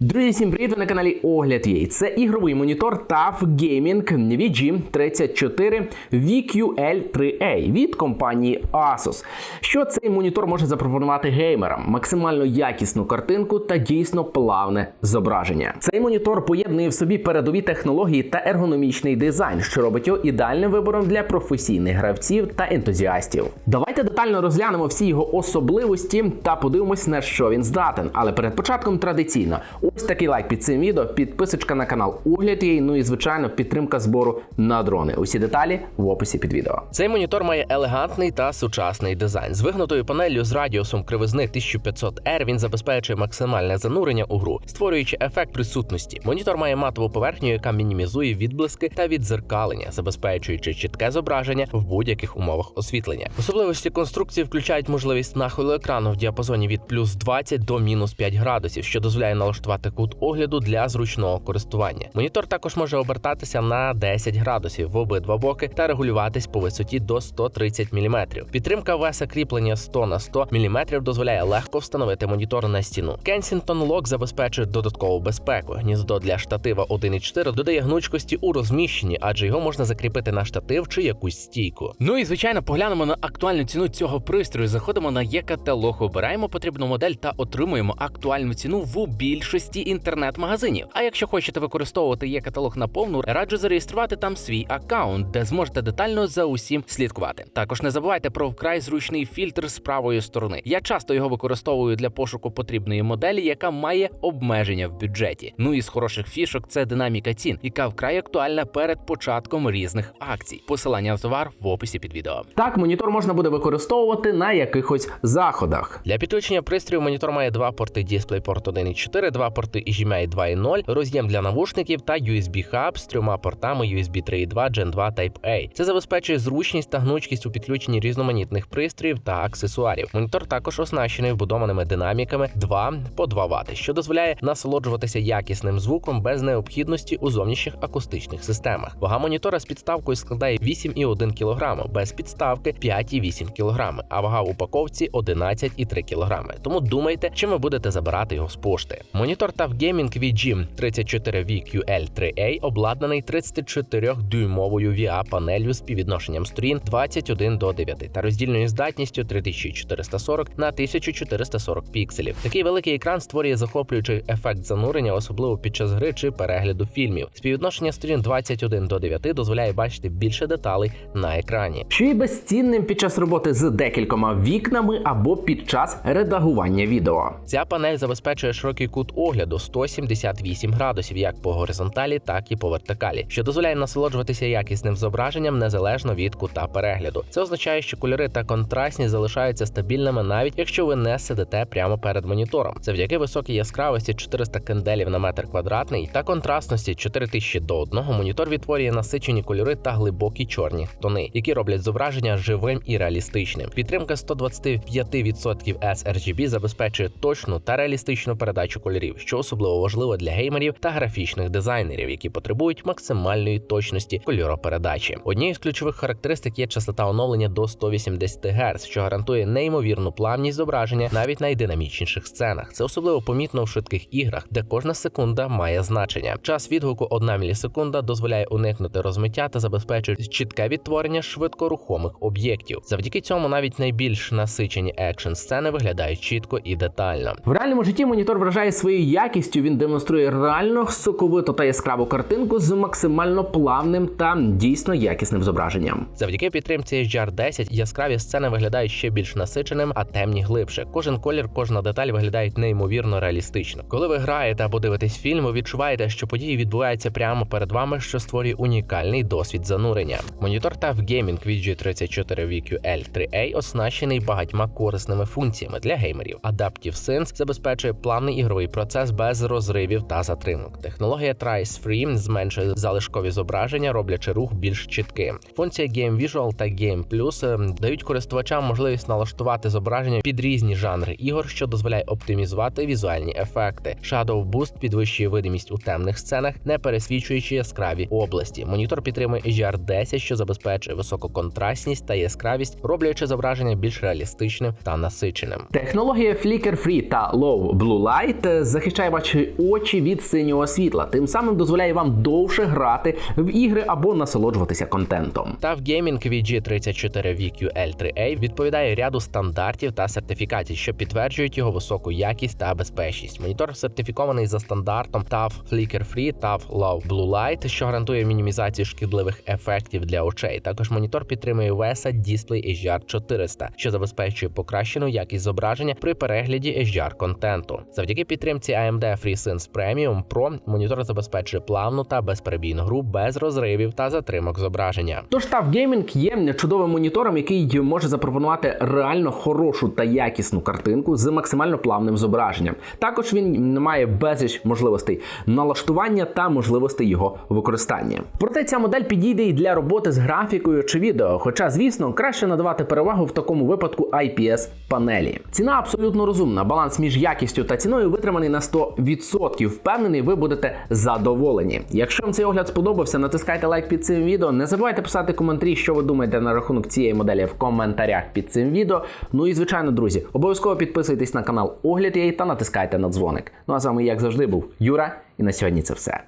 Друзі, всім привіт! Ви на каналі Огляд Єй. Це ігровий монітор TAF Gaming VG34 VQL3A від компанії Asus. Що цей монітор може запропонувати геймерам? Максимально якісну картинку та дійсно плавне зображення. Цей монітор поєднує в собі передові технології та ергономічний дизайн, що робить його ідеальним вибором для професійних гравців та ентузіастів. Давайте детально розглянемо всі його особливості та подивимось на що він здатен. Але перед початком традиційно. Ось такий лайк під цим відео, підписочка на канал Огляд є, ну і звичайно підтримка збору на дрони. Усі деталі в описі під відео. Цей монітор має елегантний та сучасний дизайн. З вигнутою панеллю з радіусом кривизни 1500R він забезпечує максимальне занурення у гру, створюючи ефект присутності. Монітор має матову поверхню, яка мінімізує відблиски та відзеркалення, забезпечуючи чітке зображення в будь-яких умовах освітлення. Особливості конструкції включають можливість нахилу екрану в діапазоні від плюс 20 до мінус 5 градусів, що дозволяє налаштувати кут огляду для зручного користування. Монітор також може обертатися на 10 градусів в обидва боки та регулюватись по висоті до 130 мм. Підтримка веса кріплення 100 на 100 мм дозволяє легко встановити монітор на стіну. Kensington Lock забезпечує додаткову безпеку. Гніздо для штатива 1.4 додає гнучкості у розміщенні, адже його можна закріпити на штатив чи якусь стійку. Ну і звичайно, поглянемо на актуальну ціну цього пристрою. Заходимо на є-каталог, обираємо потрібну модель та отримуємо актуальну ціну в більшості інтернет-магазинів. А якщо хочете використовувати є-каталог на повну, раджу зареєструвати там свій аккаунт, де зможете детально за усім слідкувати. Також не забувайте про вкрай зручний фільтр з правої сторони. Я часто його використовую для пошуку потрібної моделі, яка має обмеження в бюджеті. Ну і з хороших фішок це динаміка цін, яка вкрай актуальна перед початком різних акцій. Посилання на товар в описі під відео. Так, монітор можна буде використовувати на якихось заходах. Для підключення пристрою монітор має два порти DisplayPort 1.4, два порти HDMI 2.0, роз'єм для навушників та USB хаб з трьома портами USB 3.2 Gen 2 Type-A. Це забезпечує зручність та гнучкість у підключенні різноманітних пристроїв та аксесуарів. Монітор також оснащений вбудованими динаміками 2 по 2 Вт, що дозволяє насолоджуватися якісним звуком без необхідності у зовнішніх акустичних системах. Вага монітора з підставкою складає 8,1 кг, без підставки 5,8 кг, а вага в упаковці 11,3 кг. Тому думайте, чим ви будете забирати його з пошти. Монітор TAF Gaming VG 34VQL3A обладнаний 34-дюймовою VA-панелью з співвідношенням сторін 21 до 9 та роздільною здатністю 3440 на 1440 пікселів. Такий великий екран створює захоплюючий ефект занурення, особливо під час гри чи перегляду фільмів. Співвідношення сторін 21 до 9 дозволяє бачити більше деталей на екрані. Що є безцінним під час роботи з декількома вікнами або під час редагування відео. Ця панель забезпечує широкий кут огляду 178 градусів як по горизонталі, так і по вертикалі, що дозволяє насолоджуватися якісним зображенням незалежно від кута перегляду. Це означає, що кольори та контрастність залишаються стабільними, навіть якщо ви не сидите прямо перед монітором. Завдяки високій яскравості 400 кенделів на метр квадратний та контрастності 4000 до 1 монітор відтворює насичені кольори та глибокі чорні тони, які роблять зображення живим і реалістичним. Підтримка 125% sRGB забезпечує точну та реалістичну передачу кольорів, що особливо важливо для геймерів та графічних дизайнерів, які потребують максимальної точності кольоропередачі. Однією з ключових характеристик є частота оновлення до 180 Гц, що гарантує неймовірну плавність зображення навіть на найдинамічніших сценах. Це особливо помітно в швидких іграх, де кожна секунда має значення. Час відгуку 1 мілісекунда дозволяє уникнути розмиття та забезпечує чітке відтворення швидкорухомих об'єктів. Завдяки цьому навіть найбільш насичені екшн сцени виглядають чітко і детально. В реальному житті монітор вражає своєю якістю. Він демонструє реально соковиту та яскраву картинку з максимально плавним та дійсно якісним зображенням. Завдяки підтримці HDR10 яскраві сцени виглядають ще більш насиченим, а темні глибше. Кожен колір, кожна деталь виглядають неймовірно реалістично. Коли ви граєте або дивитесь фільм, ви відчуваєте, що події відбуваються прямо перед вами, що створює унікальний досвід занурення. Монітор TAF Gaming VG34VQL3A оснащений багатьма корисними функціями для геймерів. Adaptive Sense забезпечує плавний ігровий процес без розривів та затримок. Технологія Trice Free зменшує залишкові зображення, роблячи рух більш чітким. Функція Game Visual та Game Plus ем, дають користувачам можливість налаштувати зображення під різні жанри ігор, що дозволяє оптимізувати візуальні ефекти. Shadow Boost підвищує видимість у темних сценах, не пересвічуючи яскраві області. Монітор підтримує HDR10, що забезпечує високу контрастність та яскравість, роблячи зображення більш реалістичним та насиченим. Технологія Flicker Free та Low Blue Light захищає захищає ваші очі від синього світла, тим самим дозволяє вам довше грати в ігри або насолоджуватися контентом. TUF Gaming VG34VQL3A відповідає ряду стандартів та сертифікацій, що підтверджують його високу якість та безпечність. Монітор сертифікований за стандартом TUF Flicker Free, TUF Low Blue Light, що гарантує мінімізацію шкідливих ефектів для очей. Також монітор підтримує VESA Display HDR 400, що забезпечує покращену якість зображення при перегляді HDR контенту. Завдяки підтримці AMD FreeSense Premium Pro монітор забезпечує плавну та безперебійну гру без розривів та затримок зображення. Тож TUF Gaming є чудовим монітором, який може запропонувати реально хорошу та якісну картинку з максимально плавним зображенням. Також він має безліч можливостей налаштування та можливостей його використання. Проте ця модель підійде і для роботи з графікою чи відео. Хоча, звісно, краще надавати перевагу в такому випадку IPS панелі. Ціна абсолютно розумна. Баланс між якістю та ціною витриманий на 100%. Впевнений, ви будете задоволені. Якщо вам цей огляд сподобався, натискайте лайк під цим відео. Не забувайте писати коментарі, що ви думаєте на рахунок цієї моделі в коментарях під цим відео. Ну і звичайно, друзі, обов'язково підписуйтесь на канал Огляд її та натискайте на дзвоник. Ну а з вами, як завжди, був Юра, і на сьогодні це все.